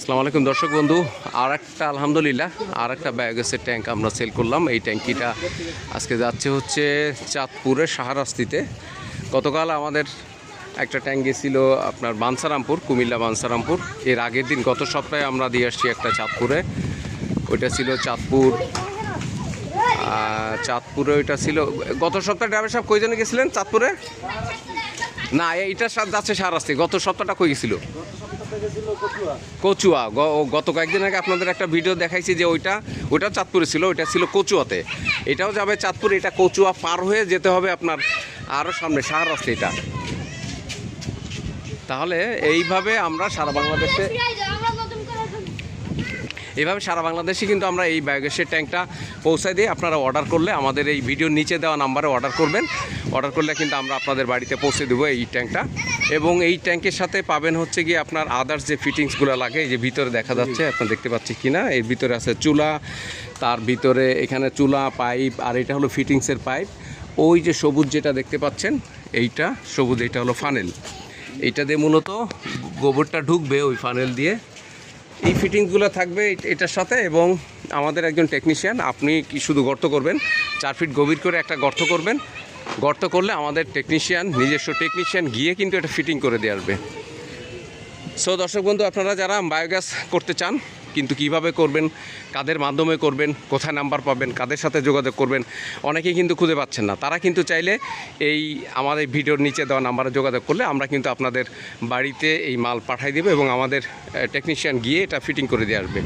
আসসালামু আলাইকুম দর্শক বন্ধু আর একটা আলহামদুলিল্লাহ আর একটা বায়োগ্যাসের ট্যাঙ্ক আমরা সেল করলাম। এই ট্যাঙ্কিটা আজকে যাচ্ছে হচ্ছে চাঁদপুরের সাহারাস্তিতে গতকাল আমাদের একটা ট্যাঙ্ক গেছিল আপনার বানসারামপুর, কুমিল্লা বানসারামপুর। এর আগের দিন গত সপ্তাহে আমরা দিয়ে আসছি একটা চাঁদপুরে। ওইটা ছিল চাঁদপুর চাঁদপুরে ওইটা ছিল। গত সপ্তাহে ড্রাইভার সাহেব কই জন্য গেছিলেন চাঁদপুরে? না এইটার সাথে যাচ্ছে সাহারাস্তি গত সপ্তাহটা কই গেছিল? কচুয়া। গত কয়েকদিন আগে আপনাদের একটা ভিডিও দেখাইছি যে ওইটা ওইটাও চাঁদপুরে ছিল, ওইটা ছিল কচুয়াতে। এটাও যাবে চাঁদপুর, এটা কচুয়া পার হয়ে যেতে হবে আপনার আরও সামনে সাহার রাস্তা এটা। তাহলে এইভাবে আমরা সারা বাংলাদেশে এইভাবে সারা বাংলাদেশে কিন্তু আমরা এই বায়োগ্যাসের ট্যাঙ্কটা পৌঁছায় দিয়ে আপনারা অর্ডার করলে আমাদের এই ভিডিওর নিচে দেওয়া নাম্বারে অর্ডার করবেন। অর্ডার করলে কিন্তু আমরা আপনাদের বাড়িতে পৌঁছে দেবো এই ট্যাঙ্কটা এবং এই ট্যাঙ্কের সাথে পাবেন হচ্ছে গিয়ে আপনার আদার্স যে ফিটিংসগুলো লাগে এই যে ভিতরে দেখা যাচ্ছে আপনার দেখতে পাচ্ছি কিনা এর ভিতরে আছে চুলা তার ভিতরে এখানে চুলা পাইপ আর এটা হলো ফিটিংসের পাইপ। ওই যে সবুজ যেটা দেখতে পাচ্ছেন এইটা সবুজ এইটা হলো ফানেল এইটা দিয়ে মূলত গোবরটা ঢুকবে ওই ফানেল দিয়ে। এই ফিটিংসগুলো থাকবে এটার সাথে এবং আমাদের একজন টেকনিশিয়ান আপনি কি শুধু গর্ত করবেন চার ফিট গভীর করে একটা গর্ত করবেন গর্ত করলে আমাদের টেকনিশিয়ান নিজস্ব টেকনিশিয়ান গিয়ে কিন্তু এটা ফিটিং করে দিয়ে আসবে। সো দর্শক বন্ধু, আপনারা যারা বায়োগ্যাস করতে চান, কিন্তু কীভাবে করবেন, কাদের মাধ্যমে করবেন, কোথায় নাম্বার পাবেন, কাদের সাথে যোগাযোগ করবেন, অনেকেই কিন্তু খুঁজে পাচ্ছেন না। তারা কিন্তু চাইলে এই আমাদের ভিডিওর নিচে দেওয়া নাম্বারে যোগাযোগ করলে আমরা কিন্তু আপনাদের বাড়িতে এই মাল পাঠাই দেবো এবং আমাদের টেকনিশিয়ান গিয়ে এটা ফিটিং করে দিয়ে আসবে।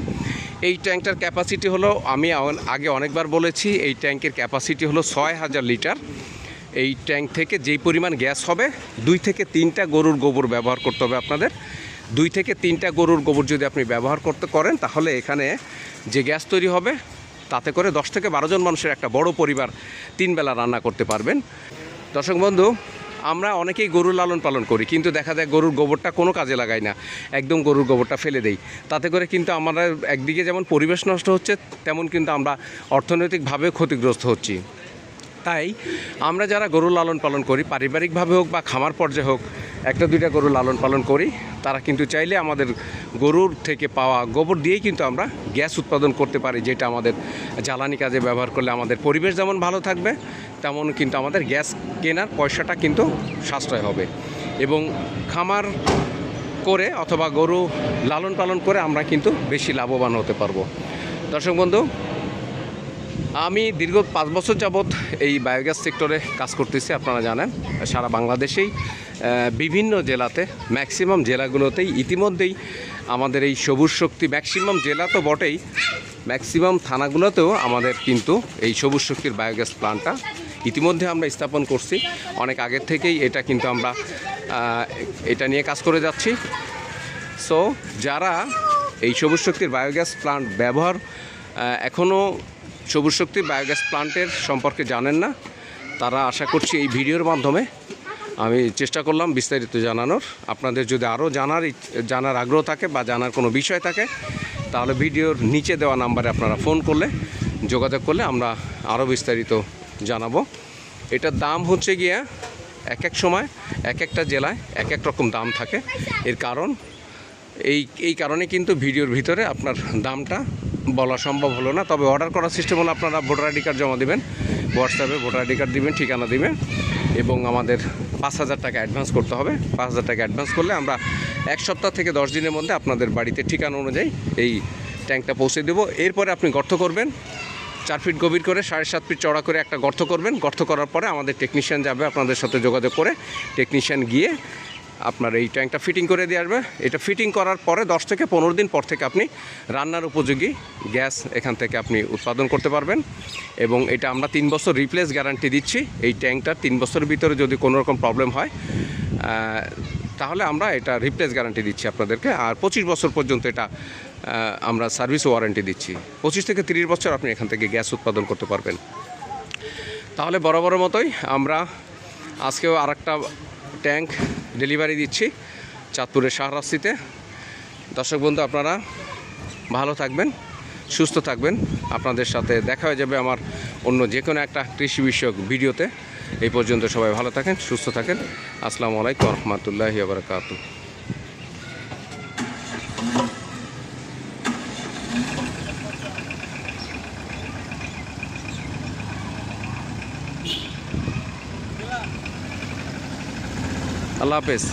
এই ট্যাঙ্কটার ক্যাপাসিটি হলো, আমি আগে অনেকবার বলেছি, এই ট্যাঙ্কের ক্যাপাসিটি হলো ছয় হাজার লিটার। এই ট্যাঙ্ক থেকে যেই পরিমাণ গ্যাস হবে, দুই থেকে তিনটা গরুর গোবর ব্যবহার করতে হবে আপনাদের। দুই থেকে তিনটা গরুর গোবর যদি আপনি ব্যবহার করতে করেন, তাহলে এখানে যে গ্যাস তৈরি হবে, তাতে করে দশ থেকে বারো জন মানুষের একটা বড় পরিবার তিন বেলা রান্না করতে পারবেন। দর্শক বন্ধু, আমরা অনেকেই গরুর লালন পালন করি, কিন্তু দেখা যায় গরুর গোবরটা কোনো কাজে লাগাই না। একদম গরুর গোবরটা ফেলে দেই। তাতে করে কিন্তু আমরা একদিকে যেমন পরিবেশ নষ্ট হচ্ছে, তেমন কিন্তু আমরা অর্থনৈতিকভাবে ক্ষতিগ্রস্ত হচ্ছি। তাই আমরা যারা গরু লালন পালন করি, পারিবারিকভাবে হোক বা খামার পর্যায়ে হোক, একটা দুইটা গরু লালন পালন করি, তারা কিন্তু চাইলে আমাদের গরুর থেকে পাওয়া গোবর দিয়েই কিন্তু আমরা গ্যাস উৎপাদন করতে পারি, যেটা আমাদের জ্বালানি কাজে ব্যবহার করলে আমাদের পরিবেশ যেমন ভালো থাকবে, তেমন কিন্তু আমাদের গ্যাস কেনার পয়সাটা কিন্তু সাশ্রয় হবে। এবং খামার করে অথবা গরু লালন পালন করে আমরা কিন্তু বেশি লাভবান হতে পারব। দর্শক বন্ধু আমি দীর্ঘ পাঁচ বছর যাবৎ এই বায়োগ্যাস সেক্টরে কাজ করতেছি, আপনারা জানেন। সারা বাংলাদেশেই বিভিন্ন জেলাতে ম্যাক্সিমাম জেলাগুলোতেই ইতিমধ্যেই আমাদের এই সবুজ শক্তি ম্যাক্সিমাম জেলা তো বটেই ম্যাক্সিমাম থানাগুলোতেও আমাদের কিন্তু এই সবুজ শক্তির বায়োগ্যাস প্ল্যান্টটা ইতিমধ্যে আমরা স্থাপন করছি। অনেক আগের থেকেই এটা কিন্তু আমরা এটা নিয়ে কাজ করে যাচ্ছি। সো যারা এই সবুজ শক্তির বায়োগ্যাস প্লান্ট ব্যবহার এখনও সবুজ শক্তি বায়োগ্যাস প্লান্টের সম্পর্কে জানেন না। তারা আশা করছি এই ভিডিওর মাধ্যমে আমি চেষ্টা করলাম বিস্তারিত জানানোর। আপনাদের যদি আরও জানার জানার আগ্রহ থাকে বা জানার কোনো বিষয় থাকে, তাহলে ভিডিওর নিচে দেওয়া নাম্বারে আপনারা ফোন করলে, যোগাযোগ করলে আমরা আরও বিস্তারিত জানাব। এটার দাম হচ্ছে গিয়া এক এক সময়, এক একটা জেলায় এক এক রকম দাম থাকে। এর কারণ, এই এই কারণে কিন্তু ভিডিওর ভিতরে আপনার দামটা বলা সম্ভব হলো না। তবে অর্ডার করার সিস্টেম হলো আপনারা ভোটার আইডি কার্ড জমা দেবেন। হোয়াটসঅ্যাপে ভোটার আইডি কার্ড দিবেন, ঠিকানা দেবেন এবং আমাদের পাঁচ হাজার টাকা অ্যাডভান্স করতে হবে। পাঁচ হাজার টাকা অ্যাডভান্স করলে আমরা এক সপ্তাহ থেকে দশ দিনের মধ্যে আপনাদের বাড়িতে ঠিকানা অনুযায়ী এই ট্যাঙ্কটা পৌঁছে দেবো। এরপরে আপনি গর্ত করবেন। চার ফিট গভীর করে সাড়ে সাত ফিট চড়া করে একটা গর্ত করবেন। গর্ত করার পরে আমাদের টেকনিশিয়ান যাবে আপনাদের সাথে যোগাযোগ করে। টেকনিশিয়ান গিয়ে আপনার এই ট্যাঙ্কটা ফিটিং করে দিয়ে আসবে। এটা ফিটিং করার পরে দশ থেকে পনেরো দিন পর থেকে আপনি রান্নার উপযোগী গ্যাস এখান থেকে আপনি উৎপাদন করতে পারবেন এবং এটা আমরা তিন বছর রিপ্লেস গ্যারান্টি দিচ্ছি। এই ট্যাঙ্কটার তিন বছরের ভিতরে যদি কোনো রকম প্রবলেম হয় তাহলে আমরা এটা রিপ্লেস গ্যারান্টি দিচ্ছি আপনাদেরকে। আর পঁচিশ বছর পর্যন্ত এটা আমরা সার্ভিস ওয়ারেন্টি দিচ্ছি। পঁচিশ থেকে তিরিশ বছর আপনি এখান থেকে গ্যাস উৎপাদন করতে পারবেন। তাহলে বড় বড় মতোই আমরা আজকেও আর একটা ট্যাঙ্ক ডেলিভারি দিচ্ছি চাঁদপুরের শাহরাস্তিতে। দর্শক বন্ধু, আপনারা ভালো থাকবেন, সুস্থ থাকবেন। আপনাদের সাথে দেখা হয়ে যাবে আমার অন্য যে কোনো একটা কৃষি বিষয়ক ভিডিওতে। এই পর্যন্ত সবাই ভালো থাকেন, সুস্থ থাকেন। আসসালামু আলাইকুম রহমতুল্লাহি বারকাতু আল্লাহ হাফেজ।